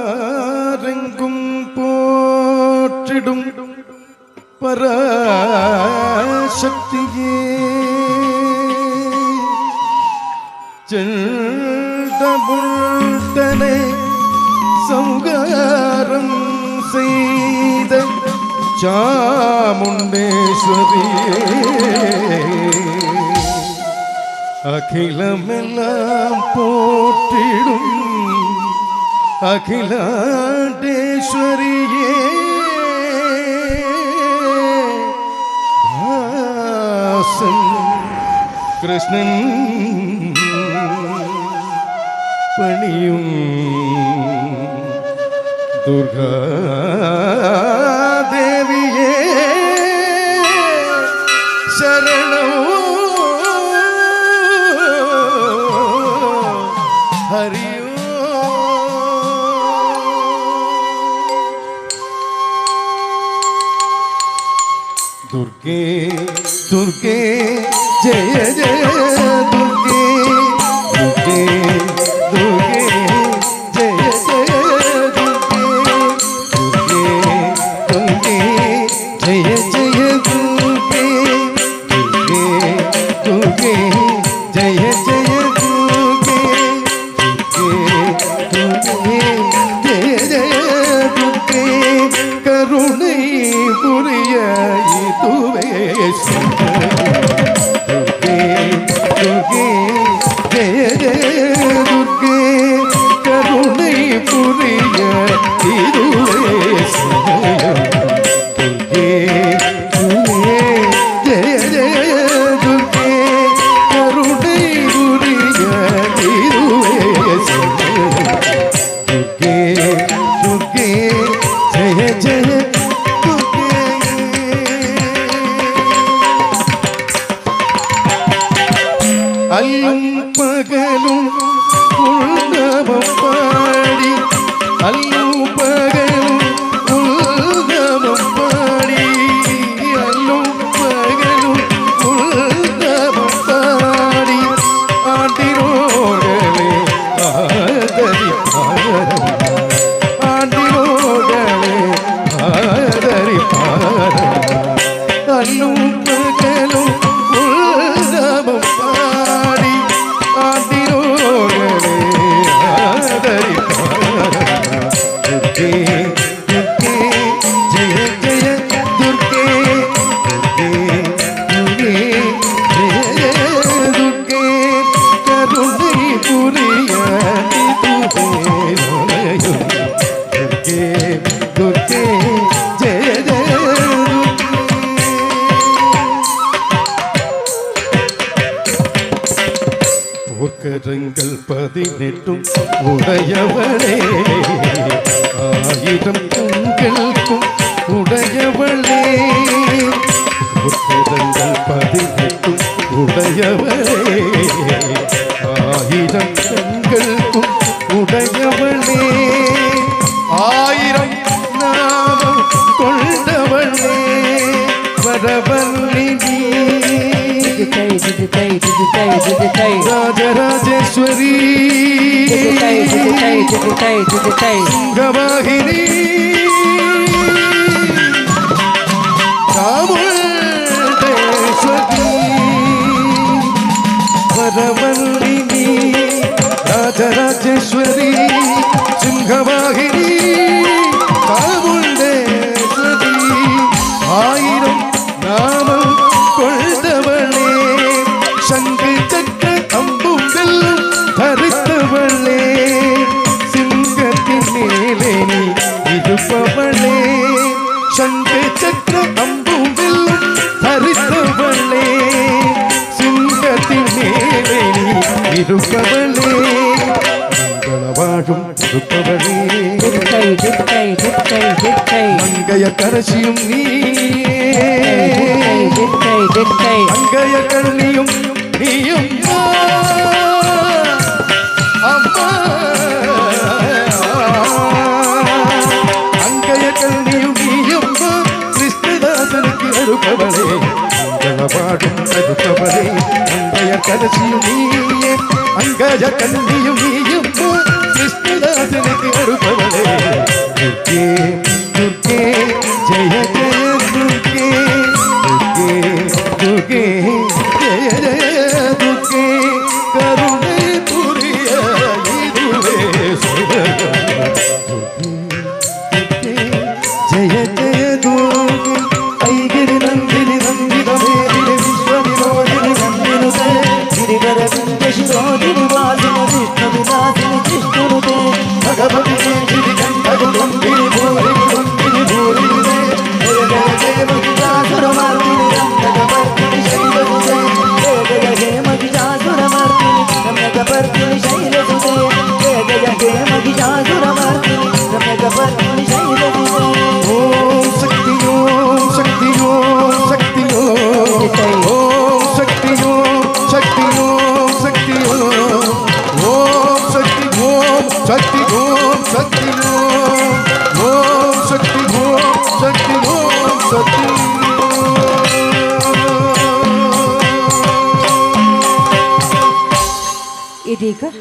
பாரெங்கும் போற்றிடும் பராசக்தியே செல்டபுல்டனை சங்காரம் செய்த சாமுண்டேஸ்வரியே அகிலமெல்லாம் போற்றிடும் அகிலாண்டேஸ்வரியே தாசன் கிருஷ்ணன் பணியும் துர்கா தேவியே சரணம். ஹரியோ துர்கே துர்கே ஜெய ஜெய துர்கே துர்கே துர்கே. जय जय दुर्गे दुर्गे दुर्गे जय जय दुर्गे दुर्गे दुर्गे जय जय दुर्गे करुणी पुरिय तुवे सुख அல்லும் பகலும் கரங்கள் பதினெட்டும் உடையவளே ஆயிரம் கண்களுக்கும் உடையவளே கரங்கள் பதினெட்டும் உடையவளே ஆயிரம் கண்களுக்கும் உடையவளே ஆயிரம் நாமம் கொண்டவளே வரவல்லி கை கை చిటికై చిటికై గవాహిని వరవందిని రాజరాజేశ్వరి இருப்பவளே மங்கள வாழும் கொடுப்பவளே துக்கை துக்கை துக்கை துக்கை மங்கைய கரசியும் நீ துக்கை துக்கை மங்கைய கருணியும் நீயும் அம்மா மங்கைய கருணியும் நீயும் கிறிஸ்துதாசனுக்கு அறுப்பவளே மங்கள வாழும் கொடுப்பவளே மங்கைய கரசியும் நீ ഗജകണ്ഠിയും നീയും കൃഷ്ണദാസിനെ കയറുപവളെ ദുർഗേ ദുർഗേ ജയ ജയ ദുർഗേ ദുർഗേ ദുർഗേ ജയ ജയ ദുർഗേ. കരുണേ പുരിയ ഇതുവേ ജയ ജയ ദുർഗേ. കൈകിരി നന്ദിനി നന്ദിതമേ വിശ്വവിനോദിനി നന്ദിനുസേ ഗിരിവരസ देकर